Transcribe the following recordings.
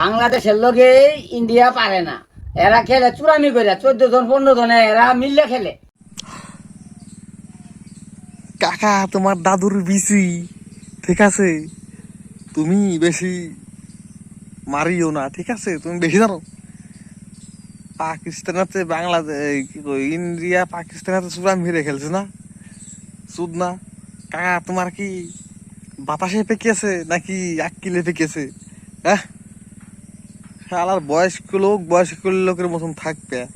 বাংলাদেশের লোকে ইন্ডিয়া পারে না। এরা খেলে চুরামি করে চোদ্দ জন পনেরো জনে এরা মিললে খেলে। কাকা তোমার দাদুর বিসি ঠিক আছে? তুমি বেশি মারিও না ঠিক আছে? তুমি বেশি জানো? পাকিস্তানাতে বাংলাদেশ কি কই, ইন্ডিয়া পাকিস্তানাতে চূড়াম ফিরে খেলছে না? সুদ না? কাকা তোমার কি বাতাসে পেকেছে নাকি আক্কিলে পেকেছে হ্যাঁ? শালার বয়স্ক লোক, বয়স্ক লোকের মতন থাকবে।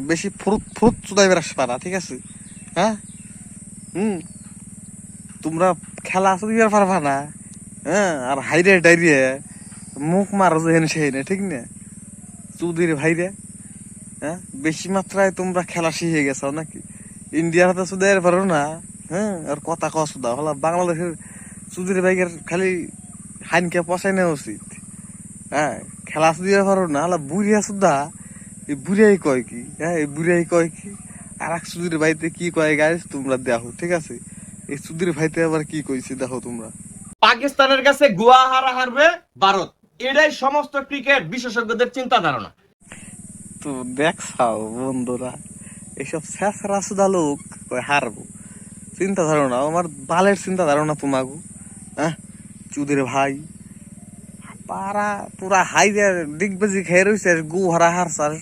বেশি ফুরুত ফুরুত চুদাইবে আসবে না ঠিক আছে? হ্যাঁ? হুম? তোমরা খেলা আসতে দিবার পারবা না? হ্যাঁ? আর হাইরে ডাইরে মুখ মারো যেহেন সেই না ঠিক না? চুদির ভাইরে হ্যাঁ? বেশি মাত্রায় তোমরা খেলা শিখে গেছো নাকি? ইন্ডিয়ার হাতে সুদের পারো না? হ্যাঁ? আর কথা সুদা হলো বাংলাদেশের চুদির ভাইয়ের খালি হাইনকে পচাই নেওয়া উচিত। হ্যাঁ খেলা দিতে পারো না হলো বুড়িয়া সুদা এই বুড়িয়াই কয় কি হ্যাঁ এই বুড়িয়াই কয় কি। আর এক সুধীর ভাইতে কি কয় গাইস তোমরা দেখো ঠিক আছে? এই সুধীর ভাইতে আবার কি কইছে দেখো তোমরা। পাকিস্তানের কাছে গোয়া হারা হারবে ভারত। এটাই সমস্ত ক্রিকেট বিশেষজ্ঞদের চিন্তা ধারণা তো দেখছাও বন্ধুরা এসব শেষরা সুদা লোক কয় হারবো। চিন্তা ধারণা আমার বালের চিন্তা ধারণা তোমাগো হ্যাঁ? চুদের ভাই পারা পুরা হাই ডিগবাজি খেয়ে রয়েছে গু হারা হারসার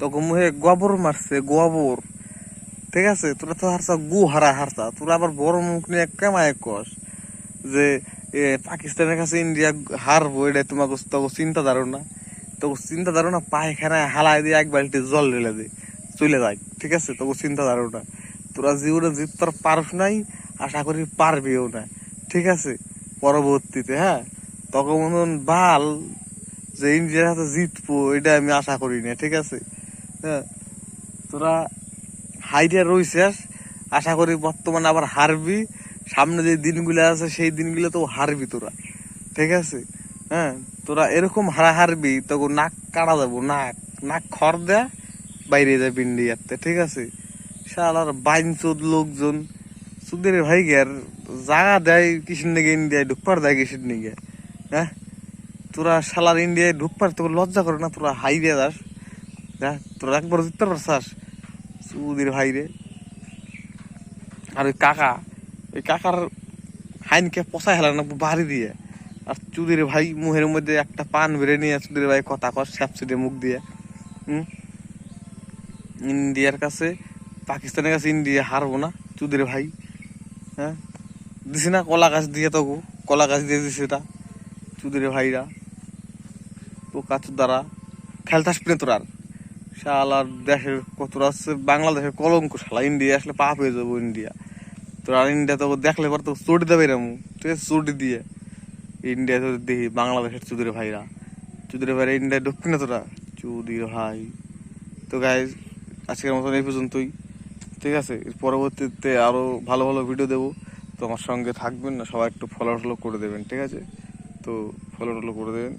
তখন মুহে গোবর মারছে গোবর ঠিক আছে? তোরা তো হারসা গু হারা হারসা তোরা আবার বড় মুখ নিয়ে কেমায় কস যে পাকিস্তানের কাছে ইন্ডিয়া হারবো, এটা তোমাকে, তোকে চিন্তা ধারণা। তোকে চিন্তা ধারণা পায়খানায় হালাই দিয়ে এক বালতি জল ঢেলে দে, চলে যায় ঠিক আছে? তোকে চিন্তা ধারণা। তোরা জীবনে জিততে পারস নাই, আশা করি পারবিও না। ঠিক আছে? পরবর্তীতে হ্যাঁ? তখন বাল যে ইন্ডিয়ার হাতে জিতবো, এটা আমি আশা করি না, ঠিক আছে? হ্যাঁ? তোরা হাইডে রইছিস, আশা করি বর্তমানে আবার হারবি, সামনে যে দিনগুলো আছে সেই দিনগুলো তো হারবি তোরা, ঠিক আছে? হ্যাঁ? তোরা এরকম হারা হারবি, তখন নাক কাটা যাব নাক নাক খড় দেয়া বাইরে যাবে ইন্ডিয়াতে ঠিক আছে? শালার বাইনচোদ লোকজন, সুদের ভাই গের জাগা দেয় কিসের নিগে, ইন্ডিয়ায় ঢুকপার দেয় কিসের নিগে? হ্যাঁ? তোরা শালার ইন্ডিয়ায় ঢুকপার তোকে লজ্জা করে না তোরা হাই দিয়ে যাস? হ্যাঁ তোরা একবার জিততে পারছাস? সুদির ভাই রে। আর ওই কাকা, ওই কাকার হাইনকে পচাই হেলার না, বাড়ি দিয়ে। আর চুদির ভাই মুহের মধ্যে একটা পান বেড়ে নিয়ে চুদির ভাই কথা কর স্যাপসিডে মুখ দিয়ে। হুম? ইন্ডিয়ার কাছে পাকিস্তানের কাছে ইন্ডিয়া হারবো না চুদির ভাই। হ্যাঁ? দিছি না কলা গাছ দিয়ে তবু কলা গাছ দিয়ে দিছি এটা। চুদির ভাইরা, তো পোকা চুদারা খেলতাস পিনে তোর আর শালার দেশের কতটা হচ্ছে বাংলাদেশের কলঙ্ক, শালা ইন্ডিয়া আসলে পাপ হয়ে যাব ইন্ডিয়া। তোর আর ইন্ডিয়া তো দেখলে পর তো চটি দেবে এরম ঠিক আছে চটি দিয়ে। ইন্ডিয়া তো দেখি বাংলাদেশের চুদির ভাইরা। চুদির ভাইরা ইন্ডিয়া ঢুকবি না তোরা? চুদির ভাই। তো গাই আজকের মতন এই পর্যন্তই। ঠিক আছে পরবর্তীতে আরও ভালো ভালো ভিডিও দেবো। তো আমার সঙ্গে থাকবেন না, সবাই একটু ফলো টলো করে দেবেন, ঠিক আছে? তো ফলো টলো করে দেবেন।